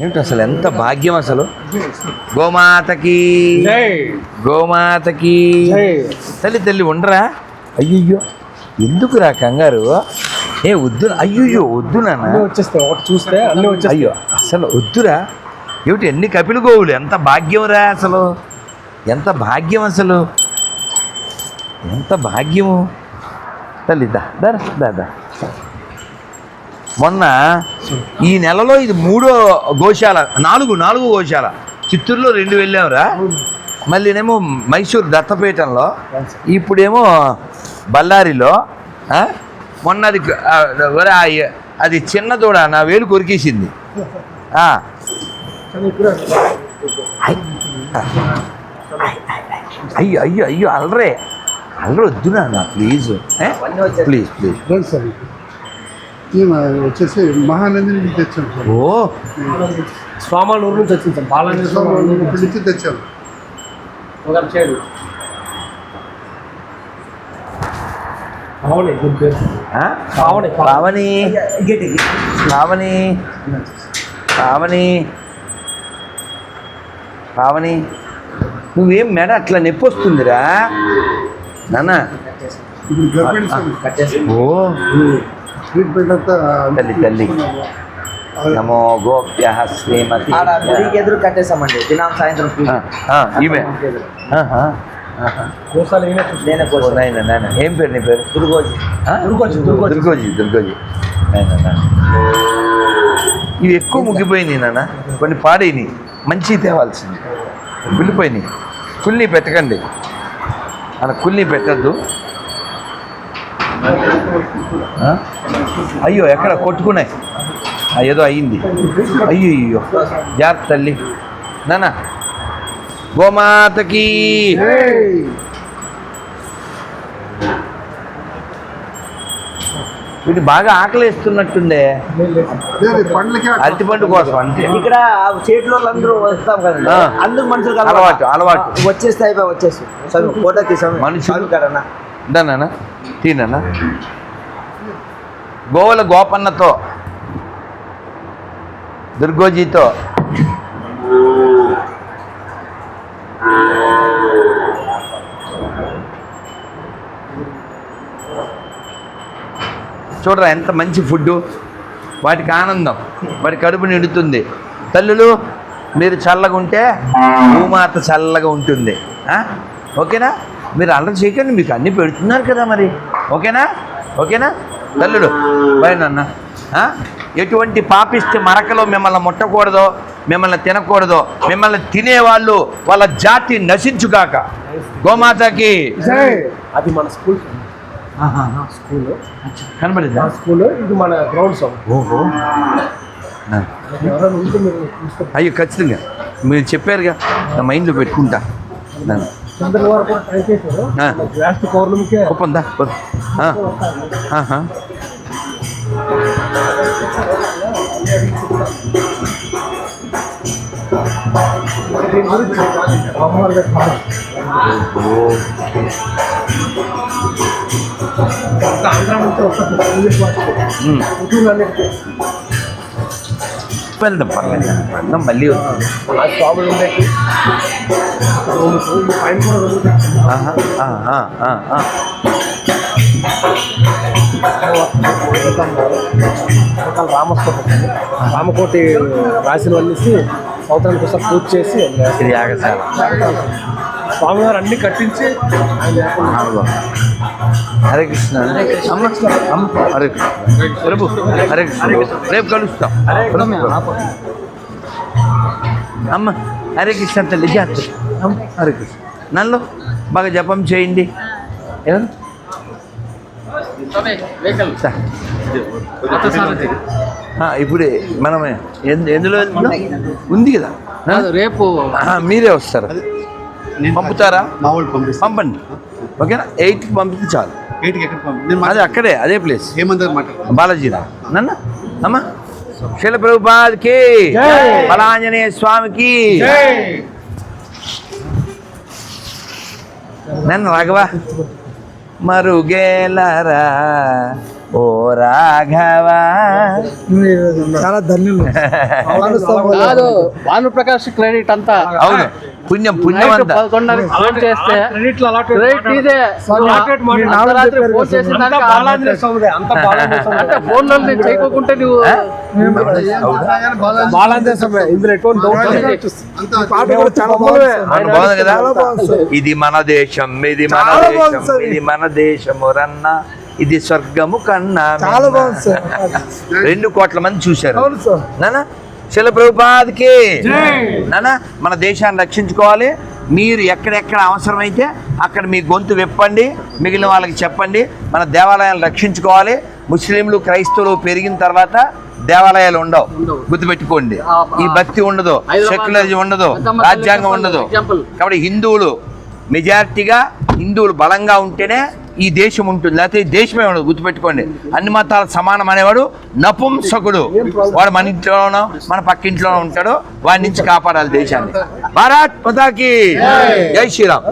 ఏమిటి అసలు ఎంత భాగ్యం అసలు? గోమాతకి గోమాతకి. తల్లి తల్లి ఉండరా? అయ్యయ్యో. ఎందుకురా కంగారు? ఏ వద్దు అయ్యయ్యో వద్దు నాన్న. అన్నీ వచ్చేస్తాయి ఒకటి చూస్తే అన్నీ వచ్చేస్తాయి అయ్యో అసలు వద్దురా. ఏమిటి ఎన్ని కపిల గోవులు? ఎంత భాగ్యంరా అసలు? ఎంత భాగ్యం అసలు? ఎంత భాగ్యము? తల్లి దా దా దా దా. మొన్న ఈ నెలలో ఇది మూడో గోశాల నాలుగు నాలుగు గోశాల. చిత్తూరులో రెండు వెళ్ళాంరా. మళ్ళీనేమో మైసూర్ దత్తపీఠంలో ఇప్పుడేమో బళ్ళారిలో? మొన్న అది అది చిన్న దూడ నా వేలు కొరికేసింది. అయ్యో అయ్యో అయ్యో అల్లరే. అల్లరి వద్దు నాన్న ప్లీజ్ ప్లీజ్ ప్లీజ్. ఈమె వచ్చేసి మహానంది నుంచి తెచ్చాం ఓ! స్వామాలూరు నుంచి వచ్చింది సార్ బాలాజీ ఇక్కడి నుంచి తెచ్చాం. ఒకరు చేయడు అవును గుడ్ పేరు. ఆ? పావని పావని పావని పావని పావని నువ్వేం మెడ అట్లా నొప్పి వస్తుందిరా? నాన్న. ఓ! ట్రీట్మెంట్ అంతా తల్లి తల్లి నమో గోప్య శ్రీమతి గుడికి ఎదురు కట్టేసామండి దినాం సాయంత్రం ఈమె ఏం పేరు నీ పేరు దుర్గోజీ? దుర్గోజీ, దుర్గోజీ. దుర్గోజీ. ఇవి ఎక్కువ ముగ్గిపోయినాయి నాన్న కొన్ని పాడైనాయి మంచి తేవాల్సింది కుళ్ళిపోయినాయి కుల్ని పెట్టకండి అలా కుల్ని పెట్టద్దు? అయ్యో ఎక్కడ? కొట్టుకున్నాయి. ఏదో అయ్యింది. అయ్యో అయ్యో జాగ్రత్త తల్లి. నాన్న. గోమాతకి. వీటి బాగా ఆకలిస్తున్నట్టుందే. లేదు పండ్లకి అరటిపండు కోసం అంతే. ఇక్కడ చేతిలో అందరూ వస్తాం కదండి. ఆ. అందరు మనుషులు అలవాటు, అలవాటు. వచ్చేస్తే అయిపోయి వచ్చేసి. స్వామి ఫోటో తీసాము మనుషులు? కదన్నా. దానా తీనన్నా గోవుల గోపన్నతో దుర్గోజీతో. చూడరా ఎంత మంచి ఫుడ్డు. వాటికి ఆనందం వాటి కడుపు నిండుతుంది. తల్లులు మీరు చల్లగా ఉంటే భూమాత చల్లగా ఉంటుంది. ఓకేనా? మీరు అల్లరి చేయకండి మీకు అన్నీ పెడుతున్నారు కదా మరి. ఓకేనా? ఓకేనా? తల్లుడు బాయ్ నాన్న. ఆ? ఎటువంటి పాపిస్తే మరకలో మిమ్మల్ని ముట్టకూడదో మిమ్మల్ని తినకూడదో మిమ్మల్ని తినేవాళ్ళు వాళ్ళ జాతి నశించుగాక. గోమాతకి అది మన స్కూల్ స్కూల్. కనబడిందా స్కూల్ ఇది మన గ్రౌండ్ ఓహో. అయ్యో ఖచ్చితంగా. మీరు చెప్పారుగా నా మైండ్లో పెట్టుకుంటా. ఒప్పందా? ಹಾಂ ಹಾಂ ಹಾಂ ಹ್ಞೂ వెళ్దాం పర్లేదు వెళ్దాం మళ్ళీ ఆ స్వాములు ఉండేకి రూమ్స్ ఈ పైన కూడా రూమ్ కట్టారు. ఆహా, ఆ, ఆ, ఆ, ఆ. రకాల రామస్తోపం రామకోటి రాసిన వాళ్ళేసి సంవత్సరానికి ఒకసారి పూజ చేసి. ఇది యాగశాల. స్వామివారు అన్ని కట్టించి. హరే కృష్ణ. అమ్మ అమ్మ హరే కృష్ణ. ప్రభు. హరే కృష్ణ. రేపు కలుస్తాం. అమ్మ. హరే కృష్ణ తల్లి జాతర అమ్మ హరే కృష్ణ. నన్ను బాగా జపం చేయండి. ఆ, ఇప్పుడే మనమే. ఎందు- ఎందులో ఉంది కదా? రేపు మీరే వస్తారు. పంపుతారా? పంపండి. ఓకేనా? ఎయిట్కి పంపితే చాలు. అదే అక్కడే అదే ప్లేస్. బాలాజీరా? నన్న? అమ్మ? శిల ప్రభుపాద్కి బలాంజనేయ స్వామికి! నన్ను రాఘవా. మరుగేలరా? ఓ రాఘవా. చాలా ధన్యులు. కాదు భానుప్రకాష్ క్రెడిట్ అంతా. అవును పుణ్యం పుణ్యం అంతా. ఫోన్ చేస్తే క్రెడిట్ ఇదే. ఫోన్ చేసిన నేను చేయకోకుంటే నువ్వు మన బాగుంది. కదా? ఇది మన దేశం ఇది మన దేశం ఇది మన దేశము రన్న. ఇది స్వర్గము కన్నా చాలా బాగుంది సార్. రెండు కోట్ల మంది చూశారు. అవును సార్. నానా శిల ప్రభుపాదికి. నానా మన దేశాన్ని రక్షించుకోవాలి. మీరు ఎక్కడెక్కడ అవసరమైతే అక్కడ మీ గొంతు విప్పండి మిగిలిన వాళ్ళకి చెప్పండి. మన దేవాలయాలు రక్షించుకోవాలి. ముస్లింలు క్రైస్తవులు పెరిగిన తర్వాత దేవాలయాలు ఉండవు. గుర్తుపెట్టుకోండి. ఈ భక్తి ఉండదు సెక్యులరిజం ఉండదు రాజ్యాంగం ఉండదు. కాబట్టి హిందువులు మెజారిటీగా హిందువులు బలంగా ఉంటేనే ఈ దేశం ఉంటుంది. లేకపోతే ఈ దేశమే ఉండదు. గుర్తుపెట్టుకోండి. అన్ని మతాలు సమానం అనేవాడు నపుంసకుడు. వాడు మన ఇంట్లోనో మన పక్కింట్లోనో ఉంటాడు. వాడి నుంచి కాపాడాలి దేశాన్ని. భారత్ పతాకి జై. శ్రీరామ్.